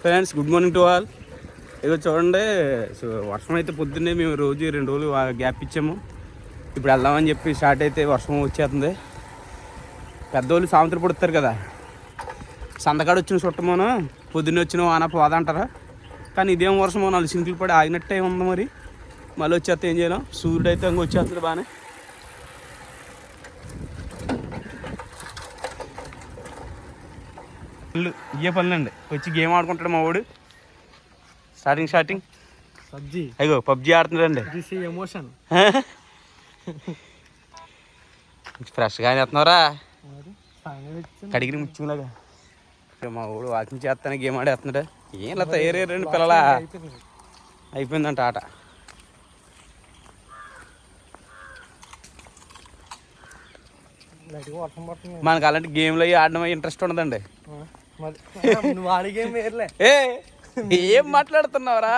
Friends good morning to all ఇదో చూడండి so వర్షం అయితే పొద్దున్నే మేము రోజు రెండు రోజులు గ్యాప్ ఇచ్చాము. ఇప్పుడు వెళ్దామని చెప్పి స్టార్ట్ అయితే వర్షం వచ్చేస్తుంది. పెద్దోళ్ళు సాయంత్రం పడుతారు కదా. సందకాడు వచ్చిన చుట్టమోను పొద్దున్నే వచ్చిన వాన పోదంటారా? కానీ ఇదేం వర్షమో నాలుగు సింకులు పడి ఆగినట్టే ఉంది మరి. మళ్ళీ వచ్చేస్తే ఏం చేయలేం? సూర్యుడు అయితే ఇంకా వచ్చేస్తుంది బాగానే. పనులు ఇయ్యే పనులండి. వచ్చి గేమ్ ఆడుకుంటాడు మా వాడు. స్టార్టింగ్ స్టార్టింగ్ సబ్జీ అయ్యో పబ్జి ఆడుతున్నాడండి. This emotion. ఫ్రెష్గా వేస్తున్నారా కడిగిన ముచ్చులాగా మా వాడు వాకింగ్ చేస్తానే గేమ్ ఆడేస్తున్నాడు. ఏం ఇలా తయారయ్యారండి పిల్లలా. అయిపోయిందంట ఆట. మనకు అలాంటి గేమ్లు అవి ఆడడం ఇంట్రెస్ట్ ఉండదండి. ఏ మాట్లాడుతున్నావురా?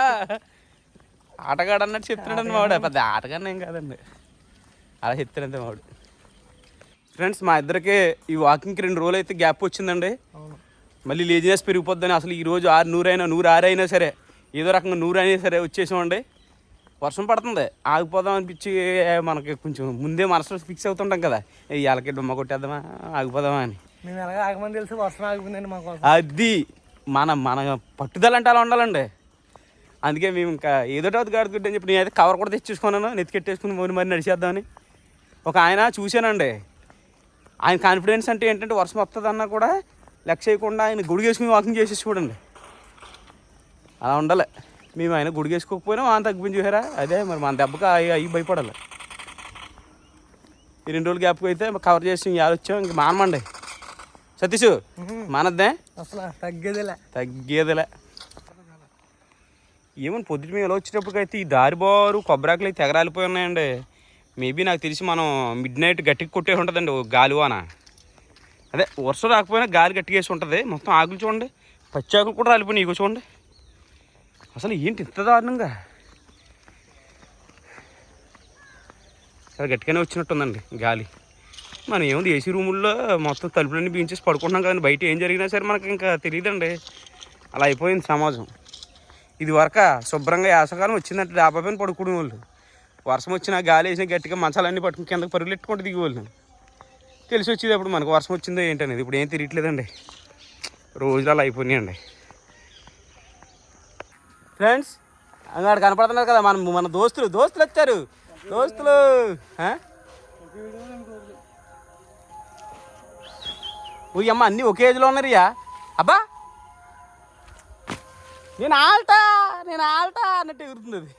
ఆటగాడు అన్నట్టు చెప్తున్నాడు మావాడు. పెద్ద ఆటగానే ఏం కాదండి. అలా చెప్తాడంతే మావాడు. ఫ్రెండ్స్ మా ఇద్దరికి ఈ వాకింగ్కి రెండు రోజులు అయితే గ్యాప్ వచ్చిందండి. మళ్ళీ లేజినెస్ పెరిగిపోద్దని అసలు ఈ రోజు ఆరు నూరైనా నూరు ఆరు అయినా సరే ఏదో రకంగా నూరు అయినా సరే వచ్చేసామండి. వర్షం పడుతుంది. ఆగిపోదాం అనిపించి మనకి కొంచెం ముందే మనసులో ఫిక్స్ అవుతుంటాం కదా. ఇవాళకి డుమ్మ కొట్టేద్దామా ఆగిపోదామా అని. మేము ఎలాగ ఆగమని వర్షం ఆగిపోయిందండి అది మన మన పట్టుదల అంటే అలా ఉండాలండి. అందుకే మేము ఇంకా ఏదో ఒకటి అని చెప్పి నేనైతే కవర్ కూడా తెచ్చేసుకున్నాను. నెత్తికెట్టేసుకుని మరి మరి నడిచేద్దామని. ఒక ఆయన చూశానండి. ఆయన కాన్ఫిడెన్స్ అంటే ఏంటంటే వర్షం వస్తుందన్నా కూడా లెక్క చేయకుండా ఆయన గుడిగేసుకుని వాకింగ్ చేసేసి చూడండి. అలా ఉండాలి. మేము ఆయన గుడిగేసుకోకపోయినా ఆయన తగ్గిపోయింది చూసారా? అదే మరి మన దెబ్బకి అవి అవి భయపడాలి. ఈ రెండు రోజులు గ్యాప్కి అయితే కవర్ చేసి యాదొచ్చాం ఇంక మానమండి. సతీష్ మానద్దే? అసలు తగ్గేదిలే. తగ్గేదిలే. ఏమని పొద్దుట మేము ఎలా వచ్చేటప్పటికి అయితే ఈ దారి బారు కొబ్బరాకులు అయితే ఎగరాలిపోయి ఉన్నాయండి. మేబీ నాకు తెలిసి మనం మిడ్ నైట్ గట్టిగా కొట్టే ఉంటుందండి గాలివాన. అదే వర్షం రాకపోయినా గాలి గట్టిగా వేసి ఉంటుంది. మొత్తం ఆకులు చూడండి. పచ్చి ఆకులు కూడా రాలిపోయినాయి ఇగో చూడండి. అసలు ఏంటి ఇంత దారుణంగా? చాలా గట్టిగానే వచ్చినట్టుందండి గాలి. మనం ఏముంది ఏసీ రూముల్లో మొత్తం తలుపులన్నీ బీంచేసి పడుకుంటున్నాం కదండి. బయట ఏం జరిగినా సరే మనకి ఇంకా తెలియదండి అలా అయిపోయింది సమాజం. ఇది వరక శుభ్రంగా యాసకాలం వచ్చిందంటే డాబా పైన పడుకునే వాళ్ళు. వర్షం వచ్చినా గాలి వేసిన గట్టిగా మంచాలన్నీ పట్టుకుని కిందకి పరుగులెట్టుకుంటూ దిగేవాళ్ళు. తెలిసి వచ్చేది అప్పుడు మనకు వర్షం వచ్చిందో ఏంటనేది. ఇప్పుడు ఏం తిరగట్లేదండి రోజులు అలా అయిపోయినాయండి. ఫ్రెండ్స్ అక్కడ కనపడుతున్నారు కదా మన మన దోస్తులు. దోస్తులు వచ్చారు. దోస్తులు అమ్మ అన్నీ ఒకే ఏజ్లో ఉన్నారియా అబ్బా! నేను ఆల్టా నేను ఆల్టా అన్నట్టు ఎగురుతుంది అది.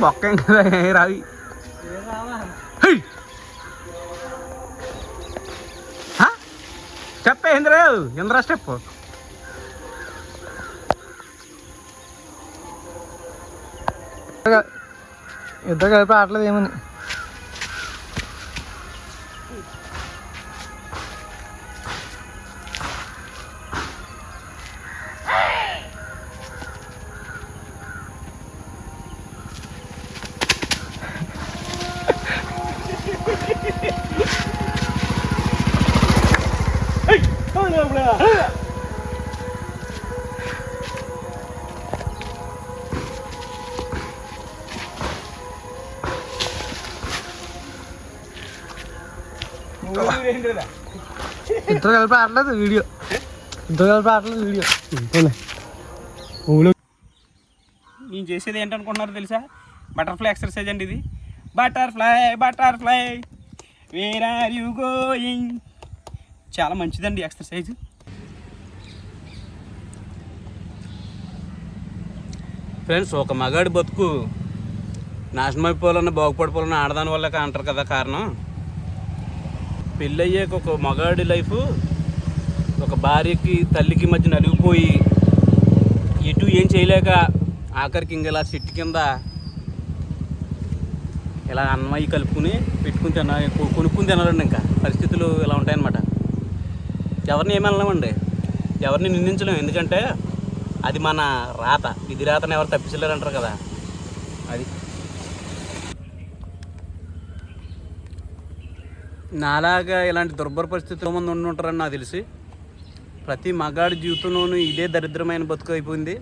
మొక్క ఏం కదా ఏ రావి. హై! హ? చెప్పే ఇంద్ర ఇంద్ర స్టెప్. ఇద్దరు కలిపి ఆటలేదు ఏమని ఇద్దరు కలిపి ఆటలేదు వీడియో. ఇద్దరు కలిపి ఆటలేదు వీడియో. ఊళ్ళో నేను చేసేది ఏంటనుకుంటున్నారు తెలుసా? బటర్ఫ్లై ఎక్సర్సైజ్ అండి ఇది. Butterfly butterfly where are you going చాలా మంచిదండి ఎక్సర్సైజ్. ఫ్రెండ్స్ ఒక మగాడి బతుకు నాశనం అయిపోవాలన్నా బాగుపడిపోవాలన్నా ఆడదాని వల్ల అంటారు కదా కారణం. పెళ్ళయ్యాక ఒక మగాడి లైఫ్ ఒక భార్యకి తల్లికి మధ్య నలిగిపోయి ఎటు ఏం చేయలేక ఆఖరికి ఇంక ఇలా చెట్టు కింద ఇలా అన్నమయ్య కలుపుకుని పెట్టుకుని తిన కొనుక్కుని తినాలండి ఇంకా. పరిస్థితులు ఇలా ఉంటాయన్నమాట. ఎవరిని ఏమనలేమండి? ఎవరిని నిందించలేం. ఎందుకంటే అది మన రాత. ఇది రాతను ఎవరు తప్పించలేరు అంటారు కదా. అది నాలాగా ఇలాంటి దుర్భర పరిస్థితుల్లో మంది ఉండి ఉంటారని నాకు తెలిసి. ప్రతి మగాడి జీవితంలోనూ ఇదే దరిద్రమైన బతుకు అయిపోయింది.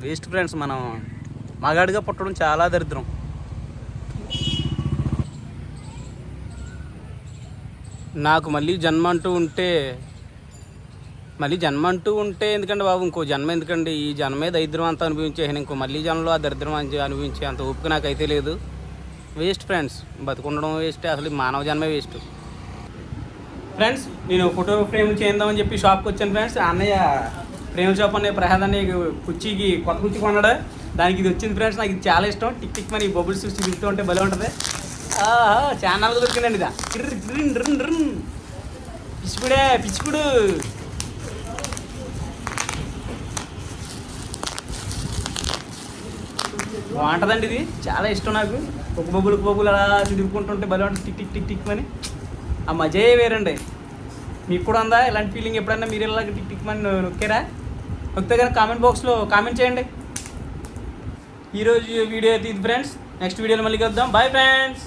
వేస్ట్ ఫ్రెండ్స్ మనం మగాడిగా పుట్టడం చాలా దరిద్రం. నాకు మళ్ళీ జన్మ అంటూ ఉంటే మళ్ళీ జన్మ అంటూ ఉంటే ఎందుకండి బాబు? ఇంకో జన్మ ఎందుకండి? ఈ జన్మే దరిద్రం అంతా అనుభవించేసాను ఇంకో మళ్ళీ జన్మలో ఆ దరిద్రం అని అనుభవించే అంత ఓపిక నాకైతే లేదు. వేస్ట్ ఫ్రెండ్స్ బతుకుండడం వేస్ట్ అసలు మానవ జన్మే వేస్ట్ ఫ్రెండ్స్ నేను ఫోటో ఫ్రేమ్ చేద్దామని చెప్పి షాప్కి వచ్చాను ఫ్రెండ్స్. అన్నయ్య ఫ్రేమ్ షాప్ అనే ప్రహాద్ అనే కుర్చీకి కొత్త కుర్చీ కొన్నాడు. దానికి ఇది వచ్చింది ఫ్రెండ్స్ నాకు ఇది చాలా ఇష్టం. టిక్ టిక్ మరి బబుల్స్ చూసి తింటూ ఉంటే భలే ఉంటుంది. ఛానల్ దొరికిందండి ఇదా. పిచ్చుకుడే పిచ్చుకుడు బాగుంటుందండి ఇది. చాలా ఇష్టం నాకు. ఒక బొబ్బులు బొబ్బులు అలా తిరుగుకుంటుంటే భలే ఉంటుంది. టిక్ టిక్ టిక్ టిక్ అని ఆ మజే వేరండి. మీకు కూడా ఉందా? ఇలాంటి ఫీలింగ్ ఎప్పుడన్నా మీరు ఇలా టిక్ టిక్ అని నొక్కారా? నొక్కితే కనుక కామెంట్ బాక్స్లో కామెంట్ చేయండి. ఈరోజు వీడియో అయితే ఇది ఫ్రెండ్స్ నెక్స్ట్ వీడియోలో మళ్ళీ కలుద్దాం. Bye friends